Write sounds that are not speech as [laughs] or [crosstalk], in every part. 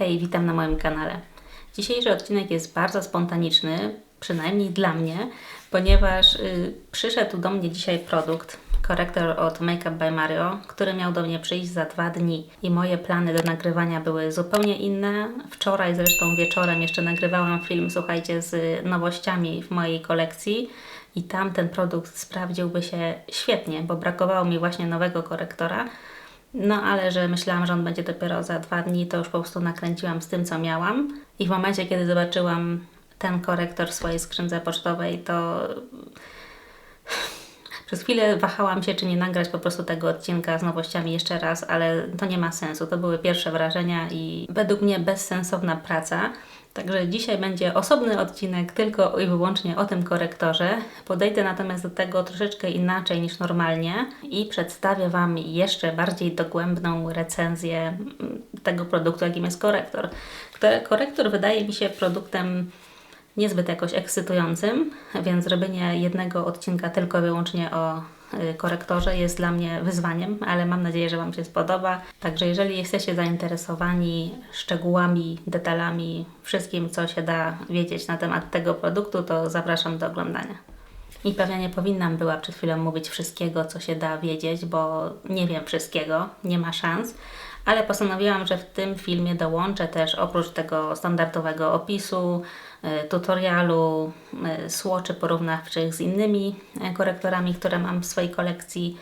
Hej, witam na moim kanale. Dzisiejszy odcinek jest bardzo spontaniczny, przynajmniej dla mnie, ponieważ y, przyszedł do mnie dzisiaj produkt, korektor od Makeup by Mario, który miał do mnie przyjść za dwa dni i moje plany do nagrywania były zupełnie inne. Wczoraj zresztą wieczorem jeszcze nagrywałam film, słuchajcie, z nowościami w mojej kolekcji i tam ten produkt sprawdziłby się świetnie, bo brakowało mi właśnie nowego korektora. No ale że myślałam, że on będzie dopiero za dwa dni, to już po prostu nakręciłam z tym, co miałam. I w momencie, kiedy zobaczyłam ten korektor w swojej skrzynce pocztowej, to przez chwilę wahałam się, czy nie nagrać po prostu tego odcinka z nowościami jeszcze raz, ale to nie ma sensu. To były pierwsze wrażenia i według mnie bezsensowna praca. Także dzisiaj będzie osobny odcinek tylko i wyłącznie o tym korektorze. Podejdę natomiast do tego troszeczkę inaczej niż normalnie i przedstawię Wam jeszcze bardziej dogłębną recenzję tego produktu, jakim jest korektor. Korektor wydaje mi się produktem niezbyt jakoś ekscytującym, więc zrobienie jednego odcinka tylko i wyłącznie o y, korektorze jest dla mnie wyzwaniem, ale mam nadzieję, że Wam się spodoba. Także jeżeli jesteście zainteresowani szczegółami, detalami, wszystkim, co się da wiedzieć na temat tego produktu, to zapraszam do oglądania. I pewnie nie powinnam była przed chwilą mówić wszystkiego, co się da wiedzieć, bo nie wiem wszystkiego, nie ma szans, ale postanowiłam, że w tym filmie dołączę też oprócz tego standardowego opisu, y, tutorialu, y, słoczy porównawczych z innymi y, korektorami, które mam w swojej kolekcji,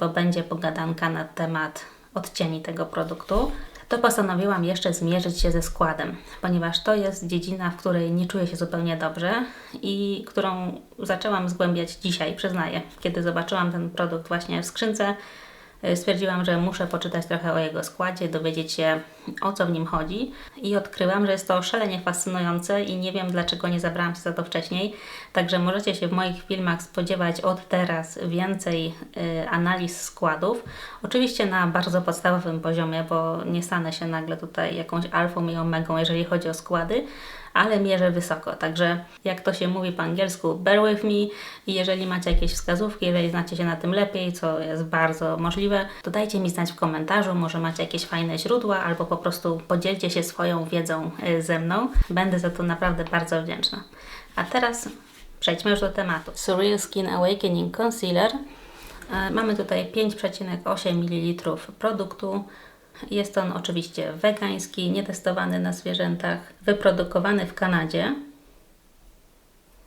bo będzie pogadanka na temat odcieni tego produktu to postanowiłam jeszcze zmierzyć się ze składem, ponieważ to jest dziedzina, w której nie czuję się zupełnie dobrze i którą zaczęłam zgłębiać dzisiaj, przyznaję, kiedy zobaczyłam ten produkt właśnie w skrzynce stwierdziłam, że muszę poczytać trochę o jego składzie, dowiedzieć się o co w nim chodzi i odkryłam, że jest to szalenie fascynujące i nie wiem dlaczego nie zabrałam się za to wcześniej. Także możecie się w moich filmach spodziewać od teraz więcej y, analiz składów. Oczywiście na bardzo podstawowym poziomie, bo nie stanę się nagle tutaj jakąś alfą i omegą, jeżeli chodzi o składy, ale mierzę wysoko. Także jak to się mówi po angielsku, bear with me i jeżeli macie jakieś wskazówki, jeżeli znacie się na tym lepiej, co jest bardzo możliwe, to dajcie mi znać w komentarzu, może macie jakieś fajne źródła albo po prostu podzielcie się swoją wiedzą y, ze mną. Będę za to naprawdę bardzo wdzięczna. A teraz przejdźmy już do tematu. Surreal Skin Awakening Concealer. E, mamy tutaj 5,8 ml produktu jest on oczywiście wegański, nietestowany na zwierzętach, wyprodukowany w Kanadzie.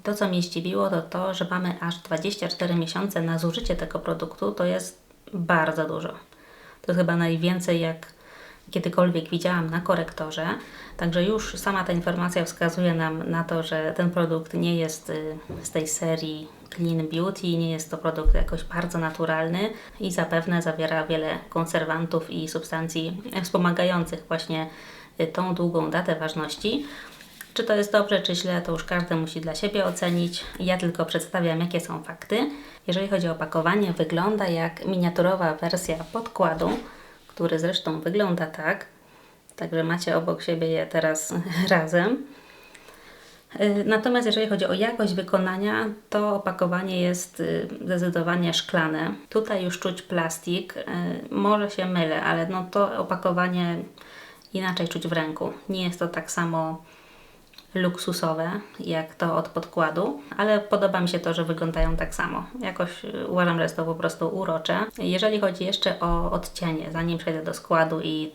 To, co mnie zdziwiło, to to, że mamy aż 24 miesiące na zużycie tego produktu. To jest bardzo dużo. To chyba najwięcej, jak kiedykolwiek widziałam na korektorze. Także już sama ta informacja wskazuje nam na to, że ten produkt nie jest y, z tej serii Clean Beauty, nie jest to produkt jakoś bardzo naturalny i zapewne zawiera wiele konserwantów i substancji wspomagających właśnie y, tą długą datę ważności. Czy to jest dobrze, czy źle, to już każdy musi dla siebie ocenić. Ja tylko przedstawiam, jakie są fakty. Jeżeli chodzi o opakowanie, wygląda jak miniaturowa wersja podkładu, który zresztą wygląda tak. Także macie obok siebie je teraz [laughs] razem. Y, natomiast jeżeli chodzi o jakość wykonania, to opakowanie jest y, zdecydowanie szklane. Tutaj już czuć plastik. Y, może się mylę, ale no to opakowanie inaczej czuć w ręku. Nie jest to tak samo luksusowe jak to od podkładu, ale podoba mi się to, że wyglądają tak samo. Jakoś uważam, że jest to po prostu urocze. Jeżeli chodzi jeszcze o odcienie, zanim przejdę do składu i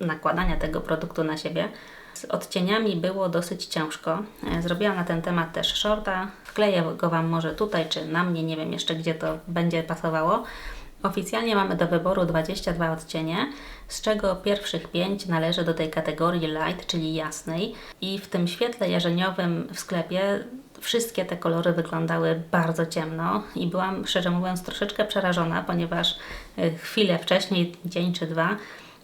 nakładania tego produktu na siebie, z odcieniami było dosyć ciężko. E, zrobiłam na ten temat też shorta. Wkleję go Wam może tutaj, czy na mnie, nie wiem jeszcze gdzie to będzie pasowało. Oficjalnie mamy do wyboru 22 odcienie, z czego pierwszych 5 należy do tej kategorii light, czyli jasnej. I w tym świetle jarzeniowym w sklepie wszystkie te kolory wyglądały bardzo ciemno i byłam szczerze mówiąc troszeczkę przerażona, ponieważ e, chwilę wcześniej, dzień czy dwa,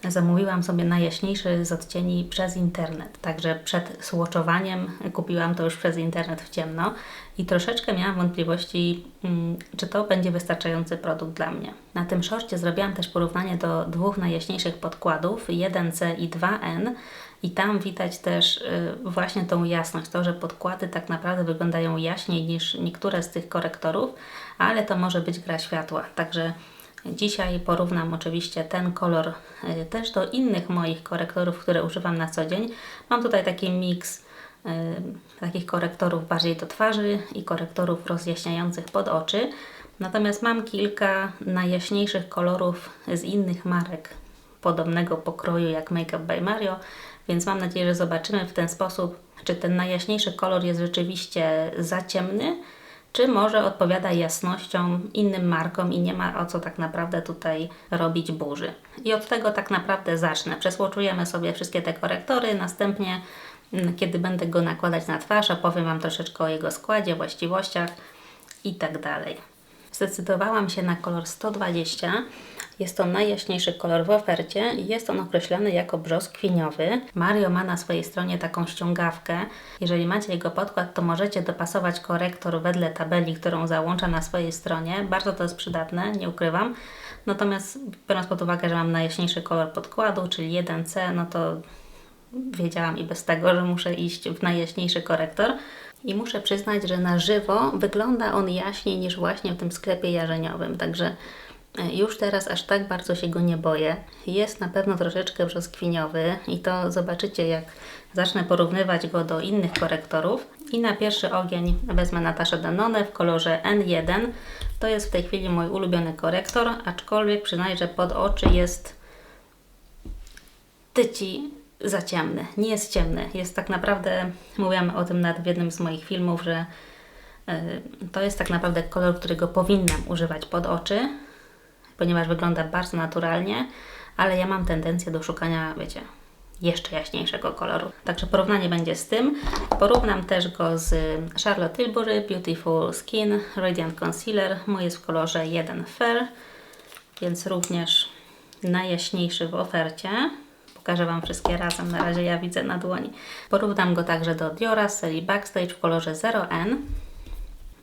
zamówiłam sobie najjaśniejszy z odcieni przez internet. Także przed słoczowaniem kupiłam to już przez internet w ciemno i troszeczkę miałam wątpliwości, mm, czy to będzie wystarczający produkt dla mnie. Na tym szorcie zrobiłam też porównanie do dwóch najjaśniejszych podkładów, 1C i 2N. I tam widać też y, właśnie tą jasność, to, że podkłady tak naprawdę wyglądają jaśniej niż niektóre z tych korektorów, ale to może być gra światła. Także Dzisiaj porównam oczywiście ten kolor y, też do innych moich korektorów, które używam na co dzień. Mam tutaj taki miks y, takich korektorów bardziej do twarzy i korektorów rozjaśniających pod oczy. Natomiast mam kilka najjaśniejszych kolorów z innych marek podobnego pokroju jak Makeup by Mario, więc mam nadzieję, że zobaczymy w ten sposób, czy ten najjaśniejszy kolor jest rzeczywiście za ciemny, czy może odpowiada jasnością innym markom i nie ma o co tak naprawdę tutaj robić burzy. I od tego tak naprawdę zacznę. Przesłoczujemy sobie wszystkie te korektory, następnie mm, kiedy będę go nakładać na twarz, opowiem Wam troszeczkę o jego składzie, właściwościach i tak dalej. Zdecydowałam się na kolor 120. Jest to najjaśniejszy kolor w ofercie i jest on określony jako brzoskwiniowy. Mario ma na swojej stronie taką ściągawkę. Jeżeli macie jego podkład, to możecie dopasować korektor wedle tabeli, którą załącza na swojej stronie. Bardzo to jest przydatne, nie ukrywam. Natomiast biorąc pod uwagę, że mam najjaśniejszy kolor podkładu, czyli 1C, no to wiedziałam i bez tego, że muszę iść w najjaśniejszy korektor. I muszę przyznać, że na żywo wygląda on jaśniej niż właśnie w tym sklepie jarzeniowym. Także e, już teraz aż tak bardzo się go nie boję. Jest na pewno troszeczkę brzoskwiniowy i to zobaczycie jak zacznę porównywać go do innych korektorów. I na pierwszy ogień wezmę Nataszę Danone w kolorze N1. To jest w tej chwili mój ulubiony korektor, aczkolwiek przyznaję, że pod oczy jest tyci za ciemny. Nie jest ciemny. Jest tak naprawdę, mówiłam o tym nawet w jednym z moich filmów, że y, to jest tak naprawdę kolor, którego powinnam używać pod oczy, ponieważ wygląda bardzo naturalnie, ale ja mam tendencję do szukania, wiecie, jeszcze jaśniejszego koloru. Także porównanie będzie z tym. Porównam też go z Charlotte Tilbury Beautiful Skin Radiant Concealer. Mój jest w kolorze 1 Fair, więc również najjaśniejszy w ofercie. Pokażę Wam wszystkie razem, na razie ja widzę na dłoni. Porównam go także do Diora z serii Backstage w kolorze 0N.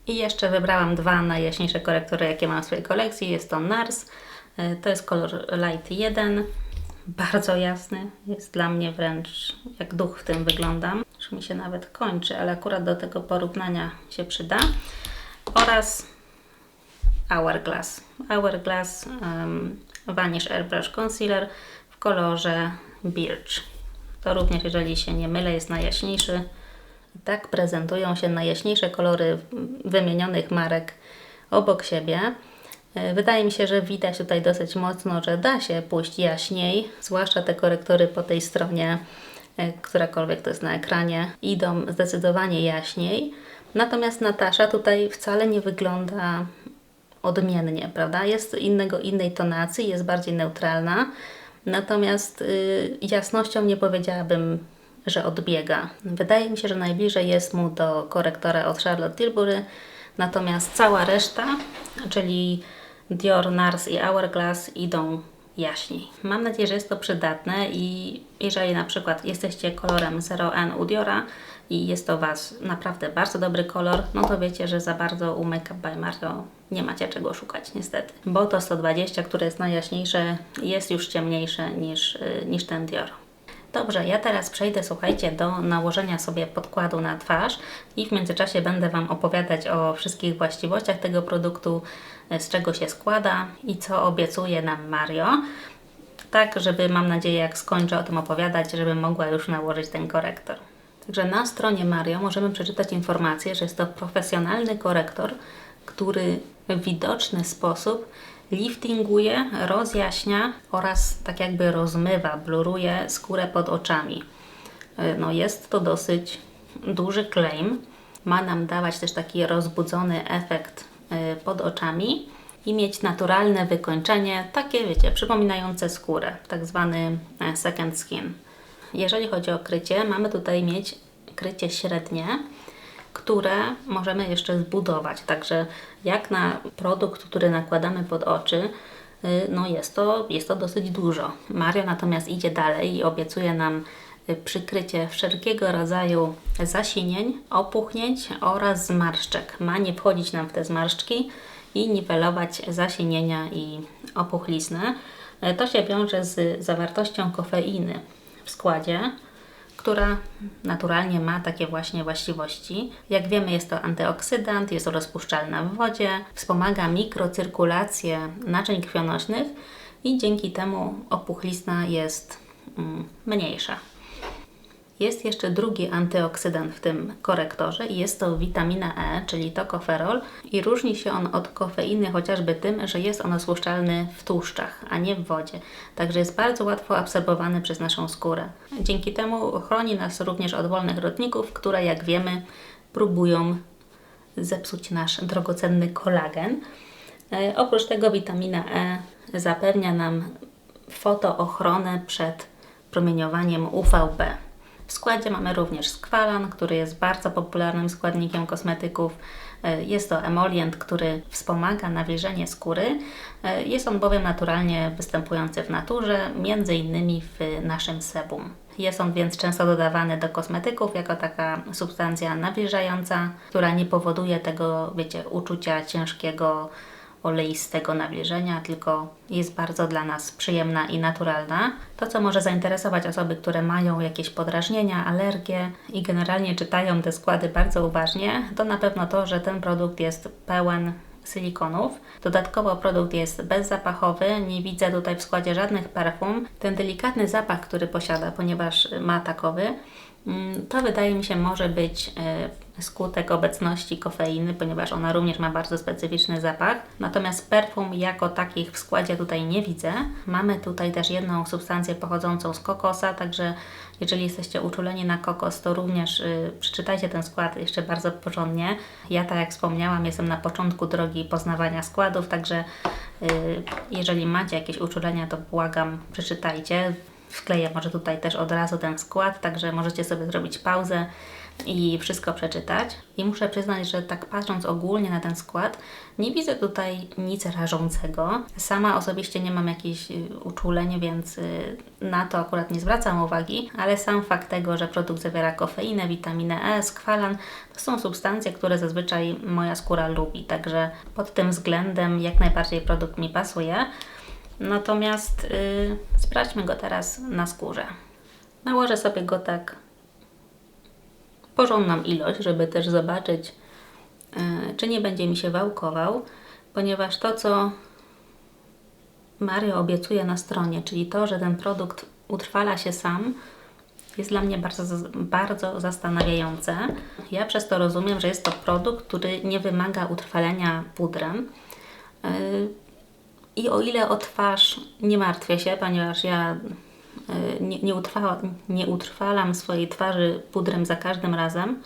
I jeszcze wybrałam dwa najjaśniejsze korektory, jakie mam w swojej kolekcji. Jest to NARS, e, to jest kolor Light 1, bardzo jasny, jest dla mnie wręcz jak duch w tym wyglądam. Już mi się nawet kończy, ale akurat do tego porównania się przyda. Oraz Hourglass. Hourglass um, Vanish Airbrush Concealer w kolorze Birch. To również, jeżeli się nie mylę, jest najjaśniejszy. Tak prezentują się najjaśniejsze kolory wymienionych marek obok siebie. E, wydaje mi się, że widać tutaj dosyć mocno, że da się pójść jaśniej, zwłaszcza te korektory po tej stronie, e, którakolwiek to jest na ekranie, idą zdecydowanie jaśniej. Natomiast Natasza tutaj wcale nie wygląda odmiennie, prawda? Jest innego, innej tonacji, jest bardziej neutralna. Natomiast y, jasnością nie powiedziałabym, że odbiega. Wydaje mi się, że najbliżej jest mu do korektora od Charlotte Tilbury, natomiast cała reszta, czyli Dior, Nars i Hourglass idą jaśniej. Mam nadzieję, że jest to przydatne i jeżeli na przykład jesteście kolorem 0N u Diora i jest to Was naprawdę bardzo dobry kolor, no to wiecie, że za bardzo u Makeup by Mario nie macie czego szukać niestety. Bo to 120, które jest najjaśniejsze, jest już ciemniejsze niż, y, niż ten Dior. Dobrze, ja teraz przejdę, słuchajcie, do nałożenia sobie podkładu na twarz i w międzyczasie będę Wam opowiadać o wszystkich właściwościach tego produktu, y, z czego się składa i co obiecuje nam Mario. Tak, żeby mam nadzieję, jak skończę o tym opowiadać, żebym mogła już nałożyć ten korektor. Także na stronie Mario możemy przeczytać informację, że jest to profesjonalny korektor, który w widoczny sposób liftinguje, rozjaśnia oraz tak jakby rozmywa, bluruje skórę pod oczami. E, no jest to dosyć duży claim. Ma nam dawać też taki rozbudzony efekt e, pod oczami i mieć naturalne wykończenie, takie wiecie, przypominające skórę, tak zwany e, second skin. Jeżeli chodzi o krycie, mamy tutaj mieć krycie średnie, które możemy jeszcze zbudować. Także jak na produkt, który nakładamy pod oczy, y, no jest to, jest to dosyć dużo. Mario natomiast idzie dalej i obiecuje nam y, przykrycie wszelkiego rodzaju zasinień, opuchnięć oraz zmarszczek. Ma nie wchodzić nam w te zmarszczki i niwelować zasinienia i opuchlizny. Y, to się wiąże z zawartością kofeiny w składzie, która naturalnie ma takie właśnie właściwości. Jak wiemy, jest to antyoksydant, jest rozpuszczalna w wodzie, wspomaga mikrocyrkulację naczyń krwionośnych i dzięki temu opuchlizna jest mm, mniejsza. Jest jeszcze drugi antyoksydant w tym korektorze i jest to witamina E, czyli tokoferol i różni się on od kofeiny chociażby tym, że jest on rozpuszczalny w tłuszczach, a nie w wodzie. Także jest bardzo łatwo absorbowany przez naszą skórę. Dzięki temu chroni nas również od wolnych rodników, które jak wiemy próbują zepsuć nasz drogocenny kolagen. E, oprócz tego witamina E zapewnia nam fotoochronę przed promieniowaniem UVB. W składzie mamy również skwalan, który jest bardzo popularnym składnikiem kosmetyków. E, jest to emolient, który wspomaga nawilżenie skóry. E, jest on bowiem naturalnie występujący w naturze, między innymi w naszym sebum. Jest on więc często dodawany do kosmetyków jako taka substancja nawilżająca, która nie powoduje tego, wiecie, uczucia ciężkiego oleistego nawilżenia, tylko jest bardzo dla nas przyjemna i naturalna. To, co może zainteresować osoby, które mają jakieś podrażnienia, alergie i generalnie czytają te składy bardzo uważnie, to na pewno to, że ten produkt jest pełen silikonów. Dodatkowo produkt jest bezzapachowy, nie widzę tutaj w składzie żadnych perfum. Ten delikatny zapach, który posiada, ponieważ ma takowy, to wydaje mi się może być e, skutek obecności kofeiny, ponieważ ona również ma bardzo specyficzny zapach. Natomiast perfum jako takich w składzie tutaj nie widzę. Mamy tutaj też jedną substancję pochodzącą z kokosa, także jeżeli jesteście uczuleni na kokos, to również y, przeczytajcie ten skład jeszcze bardzo porządnie. Ja, tak jak wspomniałam, jestem na początku drogi poznawania składów, także y, jeżeli macie jakieś uczulenia, to błagam, przeczytajcie. Wkleję może tutaj też od razu ten skład, także możecie sobie zrobić pauzę i wszystko przeczytać. I muszę przyznać, że tak patrząc ogólnie na ten skład, nie widzę tutaj nic rażącego. Sama osobiście nie mam jakichś y, uczuleń, więc y, na to akurat nie zwracam uwagi, ale sam fakt tego, że produkt zawiera kofeinę, witaminę E, skwalan, to są substancje, które zazwyczaj moja skóra lubi, także pod tym względem jak najbardziej produkt mi pasuje. Natomiast yy, sprawdźmy go teraz na skórze. Nałożę sobie go tak porządną ilość, żeby też zobaczyć, e, czy nie będzie mi się wałkował, ponieważ to, co Mario obiecuje na stronie, czyli to, że ten produkt utrwala się sam, jest dla mnie bardzo, bardzo zastanawiające. Ja przez to rozumiem, że jest to produkt, który nie wymaga utrwalenia pudrem. E, I o ile o twarz nie martwię się, ponieważ ja E, nie, nie, nie utrwalam swojej twarzy pudrem za każdym razem,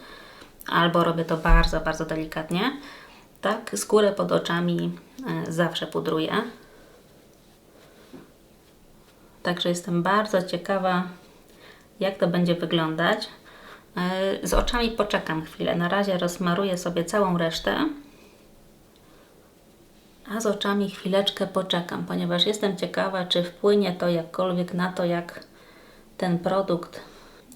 albo robię to bardzo, bardzo delikatnie. Tak, skórę pod oczami e, zawsze pudruję. Także jestem bardzo ciekawa, jak to będzie wyglądać. E, z oczami poczekam chwilę. Na razie rozmaruję sobie całą resztę a z oczami chwileczkę poczekam, ponieważ jestem ciekawa, czy wpłynie to jakkolwiek na to, jak ten produkt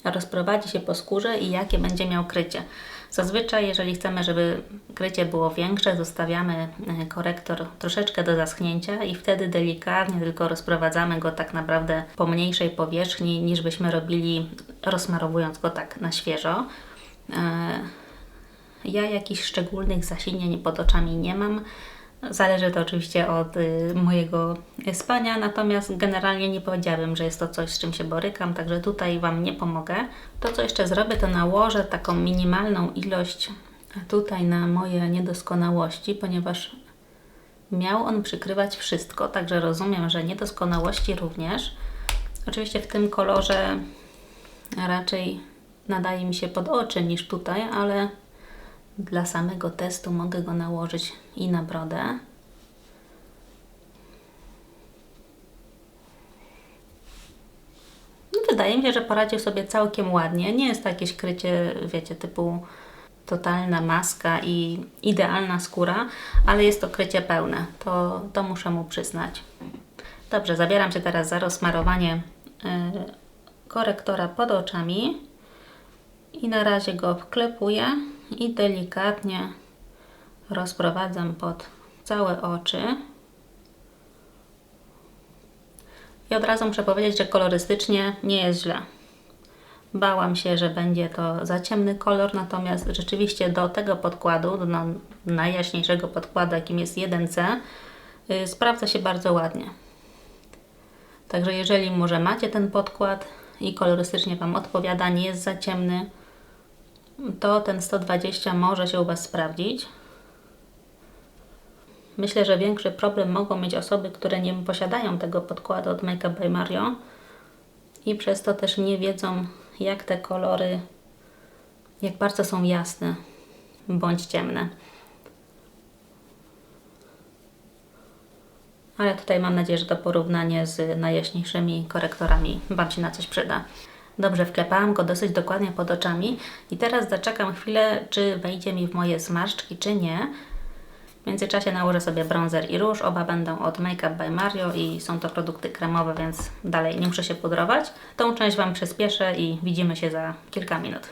rozprowadzi się po skórze i jakie będzie miał krycie. Zazwyczaj, jeżeli chcemy, żeby krycie było większe, zostawiamy e, korektor troszeczkę do zaschnięcia i wtedy delikatnie tylko rozprowadzamy go tak naprawdę po mniejszej powierzchni, niż byśmy robili rozmarowując go tak na świeżo. E, ja jakichś szczególnych zasinień pod oczami nie mam. Zależy to oczywiście od y, mojego spania, natomiast generalnie nie powiedziałabym, że jest to coś, z czym się borykam, także tutaj Wam nie pomogę. To, co jeszcze zrobię, to nałożę taką minimalną ilość tutaj na moje niedoskonałości, ponieważ miał on przykrywać wszystko, także rozumiem, że niedoskonałości również. Oczywiście w tym kolorze raczej nadaje mi się pod oczy niż tutaj, ale dla samego testu mogę go nałożyć i na brodę. No, wydaje mi się, że poradził sobie całkiem ładnie. Nie jest to jakieś krycie, wiecie, typu totalna maska i idealna skóra, ale jest to krycie pełne. To, to muszę mu przyznać. Dobrze, zabieram się teraz za rozmarowanie yy, korektora pod oczami i na razie go wklepuję i delikatnie rozprowadzam pod całe oczy. I od razu muszę powiedzieć, że kolorystycznie nie jest źle. Bałam się, że będzie to za ciemny kolor, natomiast rzeczywiście do tego podkładu, do na- najjaśniejszego podkładu, jakim jest 1C, y, sprawdza się bardzo ładnie. Także jeżeli może macie ten podkład i kolorystycznie Wam odpowiada, nie jest za ciemny, to ten 120 może się u Was sprawdzić. Myślę, że większy problem mogą mieć osoby, które nie posiadają tego podkładu od Makeup by Mario i przez to też nie wiedzą, jak te kolory, jak bardzo są jasne bądź ciemne. Ale tutaj mam nadzieję, że to porównanie z najjaśniejszymi korektorami Wam się na coś przyda. Dobrze, wklepałam go dosyć dokładnie pod oczami i teraz zaczekam chwilę, czy wejdzie mi w moje zmarszczki, czy nie. W międzyczasie nałożę sobie bronzer i róż. Oba będą od Makeup by Mario i są to produkty kremowe, więc dalej nie muszę się pudrować. Tą część Wam przyspieszę i widzimy się za kilka minut.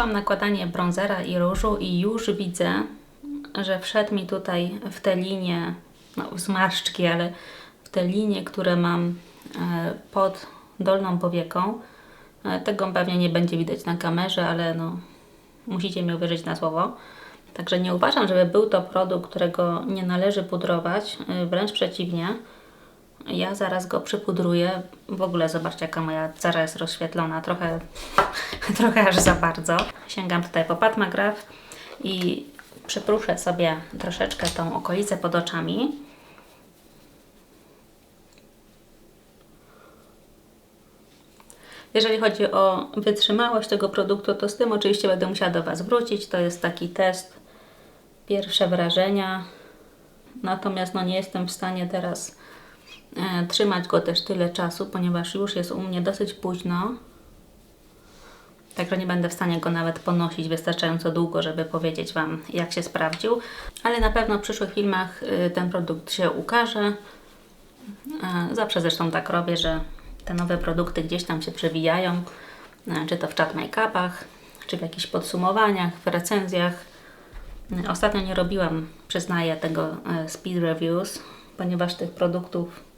Skończyłam nakładanie bronzera i różu i już widzę, że wszedł mi tutaj w te linie, no zmarszczki, ale w te linie, które mam e, pod dolną powieką. E, Tego pewnie nie będzie widać na kamerze, ale no musicie mi uwierzyć na słowo. Także nie uważam, żeby był to produkt, którego nie należy pudrować, e, wręcz przeciwnie. Ja zaraz go przypudruję. W ogóle zobaczcie, jaka moja cera jest rozświetlona. Trochę, [laughs] trochę aż za bardzo. Sięgam tutaj po Patmagraph i przypruszę sobie troszeczkę tą okolicę pod oczami. Jeżeli chodzi o wytrzymałość tego produktu, to z tym oczywiście będę musiała do Was wrócić. To jest taki test, pierwsze wrażenia. Natomiast no, nie jestem w stanie teraz trzymać go też tyle czasu, ponieważ już jest u mnie dosyć późno. Także nie będę w stanie go nawet ponosić wystarczająco długo, żeby powiedzieć Wam, jak się sprawdził. Ale na pewno w przyszłych filmach y, ten produkt się ukaże. E, Zawsze zresztą tak robię, że te nowe produkty gdzieś tam się przewijają, e, czy to w chat make-upach, czy w jakichś podsumowaniach, w recenzjach. E, Ostatnio nie robiłam, przyznaję, tego e, speed reviews, ponieważ tych produktów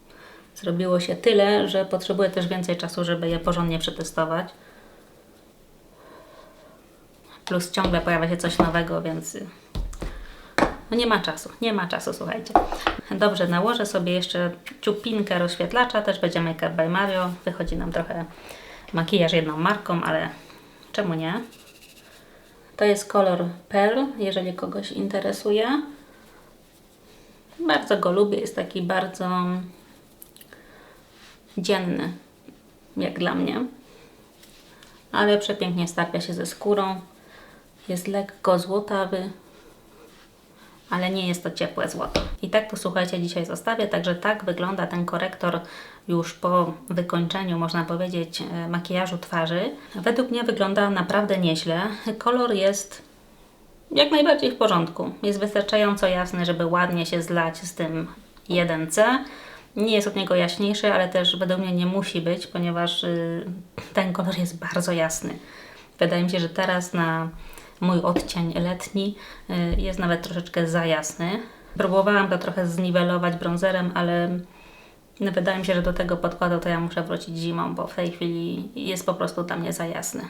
zrobiło się tyle, że potrzebuję też więcej czasu, żeby je porządnie przetestować. Plus ciągle pojawia się coś nowego, więc y, no nie ma czasu, nie ma czasu, słuchajcie. Dobrze, nałożę sobie jeszcze ciupinkę rozświetlacza, też będzie Make Up by Mario. Wychodzi nam trochę makijaż jedną marką, ale czemu nie? To jest kolor Pearl, jeżeli kogoś interesuje. Bardzo go lubię, jest taki bardzo dzienny, jak dla mnie. Ale przepięknie stapia się ze skórą. Jest lekko złotawy, ale nie jest to ciepłe złoto. I tak to słuchajcie, dzisiaj zostawię. Także tak wygląda ten korektor już po wykończeniu, można powiedzieć, e, makijażu twarzy. Według mnie wygląda naprawdę nieźle. Kolor jest jak najbardziej w porządku. Jest wystarczająco jasny, żeby ładnie się zlać z tym 1C. Nie jest od niego jaśniejszy, ale też według mnie nie musi być, ponieważ y, ten kolor jest bardzo jasny. Wydaje mi się, że teraz na mój odcień letni y, jest nawet troszeczkę za jasny. Próbowałam go trochę zniwelować bronzerem, ale no, wydaje mi się, że do tego podkładu to ja muszę wrócić zimą, bo w tej chwili jest po prostu tam nie za jasny.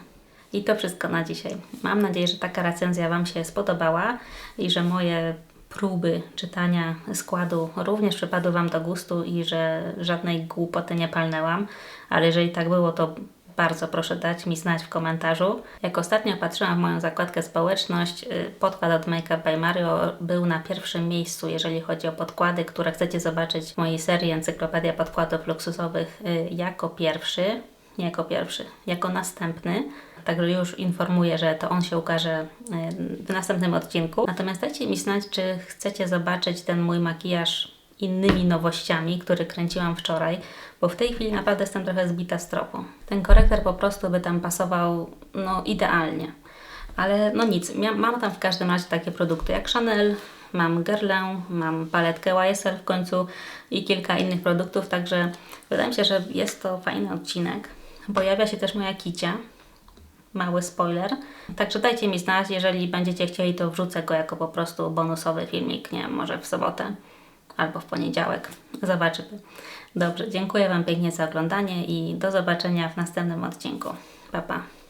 I to wszystko na dzisiaj. Mam nadzieję, że taka recenzja Wam się spodobała i że moje próby czytania składu również przypadły Wam do gustu i że żadnej głupoty nie palnęłam, ale jeżeli tak było, to bardzo proszę dać mi znać w komentarzu. Jak ostatnio patrzyłam w moją zakładkę społeczność, y, podkład od Make Up by Mario był na pierwszym miejscu, jeżeli chodzi o podkłady, które chcecie zobaczyć w mojej serii Encyklopedia Podkładów Luksusowych y, jako pierwszy. Nie jako pierwszy, jako następny. Także już informuję, że to on się ukaże y, w następnym odcinku. Natomiast dajcie mi znać, czy chcecie zobaczyć ten mój makijaż innymi nowościami, który kręciłam wczoraj, bo w tej chwili naprawdę jestem trochę zbita z tropu. Ten korektor po prostu by tam pasował no idealnie. Ale no nic, mam tam w każdym razie takie produkty jak Chanel, mam Guerlain, mam paletkę YSL w końcu i kilka innych produktów, także wydaje mi się, że jest to fajny odcinek. Pojawia się też moja kicia, mały spoiler. Także dajcie mi znać, jeżeli będziecie chcieli, to wrzucę go jako po prostu bonusowy filmik, nie wiem, może w sobotę albo w poniedziałek. Zobaczymy. Dobrze, dziękuję Wam pięknie za oglądanie i do zobaczenia w następnym odcinku. Pa, pa.